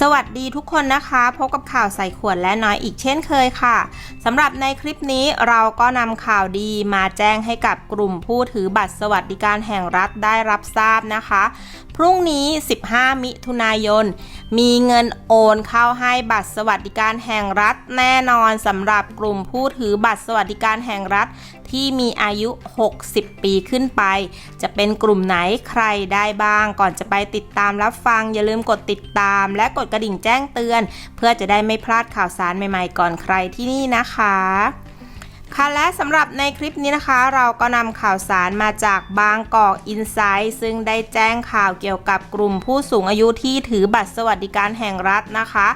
สวัสดีทุกคนนะคะ พบกับข่าวใส่ขวดและน้อยอีกเช่นเคยค่ะสำหรับในคลิปนี้เราก็นำข่าวดีมาแจ้งให้กับกลุ่มผู้ถือบัตรสวัสดิการแห่งรัฐได้รับทราบนะคะ พรุ่งนี้ 15 มิถุนายน มีเงินโอนเข้าให้บัตรสวัสดิการแห่งรัฐแน่นอนสำหรับกลุ่มผู้ถือบัตรสวัสดิการแห่งรัฐที่มีอายุ 60 ปีขึ้นไป จะเป็นกลุ่มไหนใครได้บ้าง ก่อนจะไปติดตามรับฟัง อย่าลืมกดติดตาม และกดกระดิ่งแจ้งเตือน เพื่อจะได้ไม่พลาดข่าวสารใหม่ๆ ก่อนใครที่นี่นะคะ ค่ะและสำหรับในคลิปนี้นะคะ เราก็นำข่าวสารมาจากบางกอกอินไซต์ซึ่งได้แจ้งข่าวเกี่ยวกับกลุ่มผู้สูงอายุที่ถือบัตรสวัสดิการแห่งรัฐนะคะ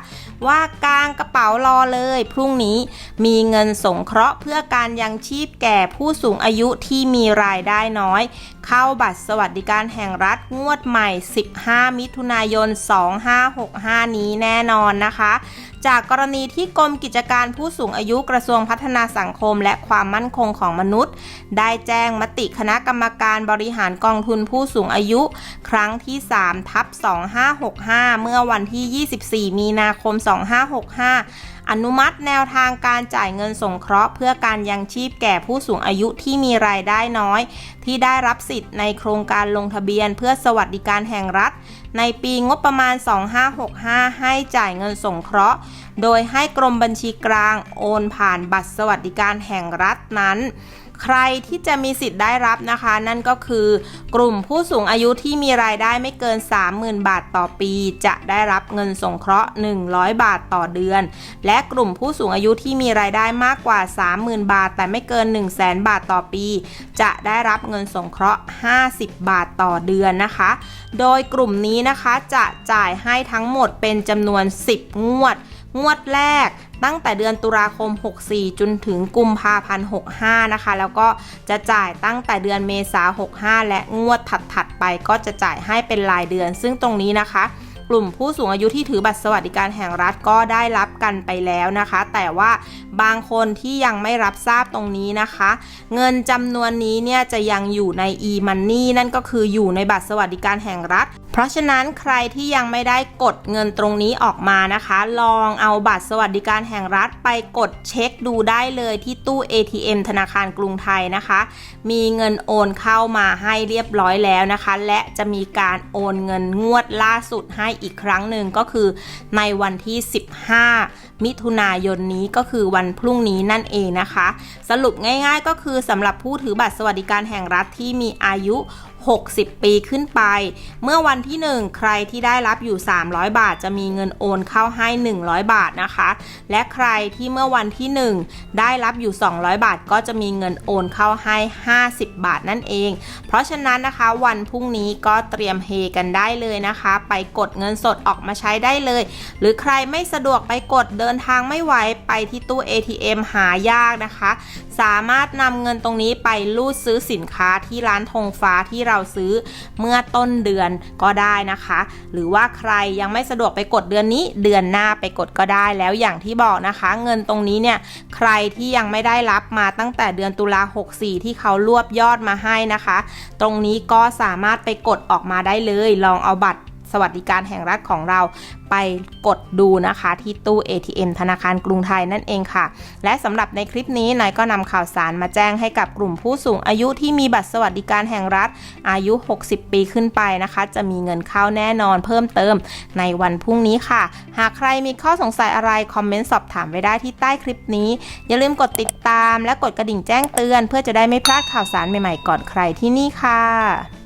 ว่ากลางกระเป๋ารอเลย พรุ่งนี้มีเงินสงเคราะห์เพื่อการยังชีพแก่ผู้สูงอายุที่มีรายได้น้อยเข้าบัตรสวัสดิการแห่งรัฐงวดใหม่ 15 มิถุนายน 2565 นี้แน่นอนนะคะ จากกรณีที่กรมกิจการผู้สูงอายุกระทรวงพัฒนาสังคม และความมั่นคงของมนุษย์ ได้แจ้งมติคณะกรรมการบริหารกองทุนผู้สูงอายุ ครั้งที่ 3 ทับ 2565 เมื่อวันที่ 24 มีนาคม 2565 อนุมัติแนวทางการจ่ายเงินสงเคราะห์เพื่อการยังชีพแก่ผู้สูงอายุที่มีรายได้น้อย ที่ได้รับสิทธิ์ในโครงการลงทะเบียนเพื่อสวัสดิการแห่งรัฐ ในปีงบประมาณ 2565 ให้จ่ายเงินสงเคราะห์ โดยให้กรมบัญชีกลางโอนผ่านบัตรสวัสดิการแห่งรัฐนั้น ใครที่จะมีสิทธิ์ได้รับนะคะ นั่นก็คือกลุ่มผู้สูงอายุที่มีรายได้ไม่เกิน 30,000 บาทต่อปี จะได้รับเงินสงเคราะห์ 100 บาทต่อเดือน และกลุ่มผู้สูงอายุที่มีรายได้มากกว่า 30,000 บาท แต่ไม่เกิน 100,000บาทต่อปี จะได้รับเงินสงเคราะห์ 50 บาทต่อเดือนนะคะ โดยกลุ่มนี้นะคะจะจ่ายให้ทั้งหมดเป็นจำนวน 10 งวด งวดแรก ตั้งแต่เดือนตุลาคม 64 จนถึงกุมภาพันธ์ 65 นะคะ แล้วก็จะจ่ายตั้งแต่เดือนเมษา65 และงวดถัดๆไปก็จะจ่ายให้เป็นรายเดือน ซึ่งตรงนี้นะคะกลุ่มผู้สูงอายุที่ถือบัตรสวัสดิการแห่งรัฐก็ได้รับกันไปแล้วนะคะ แต่ว่าบางคนที่ยังไม่รับทราบตรงนี้นะคะ เงินจำนวนนี้เนี่ยจะยังอยู่ใน e-money นั่นก็คืออยู่ในบัตรสวัสดิการแห่งรัฐเพราะฉะนั้นใครที่ยังไม่ได้กดเงินตรงนี้ออกมานะคะ ลองเอาบัตรสวัสดิการแห่งรัฐไปกดเช็คดูได้เลยที่ตู้ ATM ธนาคารกรุงไทยนะคะ มีเงินโอนเข้ามาให้เรียบร้อยแล้วนะคะ และจะมีการโอนเงินงวดล่าสุดให้อีกครั้งหนึ่งก็คือในวันที่ 15 มิถุนายนนี้ก็คือวันพรุ่งนี้นั่นเองนะคะ สรุปง่าย ๆ ก็คือสำหรับผู้ถือบัตรสวัสดิการแห่งรัฐที่มีอายุ60 ปีขึ้นไป เมื่อวันที่ 1 ใครที่ได้รับอยู่ 300 บาท จะมีเงินโอนเข้าให้ 100 บาทนะคะ และใครที่เมื่อวันที่ 1 ได้รับอยู่ 200 บาท ก็จะมีเงินโอนเข้าให้ 50 บาทนั่นเอง เพราะฉะนั้นนะคะวันพรุ่งนี้ก็เตรียมเฮกันได้เลยนะคะ ไปกดเงินสดออกมาใช้ได้เลย หรือใครไม่สะดวกไปกดเดินทางไม่ไหวไปที่ตู้ ATM หายากนะคะ สามารถนำเงินตรงนี้ไปรูดซื้อสินค้าที่ร้านธงฟ้าที่เราซื้อเมื่อต้นเดือนก็ได้นะคะ หรือว่าใครยังไม่สะดวกไปกดเดือนนี้เดือนหน้าไปกดก็ได้แล้วอย่างที่บอกนะคะ เงินตรงนี้เนี่ยใครที่ยังไม่ได้รับมาตั้งแต่เดือนตุลา64 ที่เขารวบยอดมาให้นะคะ ตรงนี้ก็สามารถไปกดออกมาได้เลย ลองเอาบัตร สวัสดิการแห่งรัฐของเราไปกดดูนะคะที่ตู้ ATM ธนาคารกรุงไทยนั่นเองค่ะ และสำหรับในคลิปนี้นายก็นำข่าวสารมาแจ้งให้กับกลุ่มผู้สูงอายุที่มีบัตรสวัสดิการแห่งรัฐอายุ 60 ปีขึ้นไปนะคะ จะมีเงินเข้าแน่นอนเพิ่มเติมในวันพรุ่งนี้ค่ะ หากใครมีข้อสงสัยอะไร คอมเมนต์สอบถามไว้ได้ที่ใต้คลิปนี้ อย่าลืมกดติดตามและกดกระดิ่งแจ้งเตือน เพื่อจะได้ไม่พลาดข่าวสารใหม่ๆก่อนใครที่นี่ค่ะ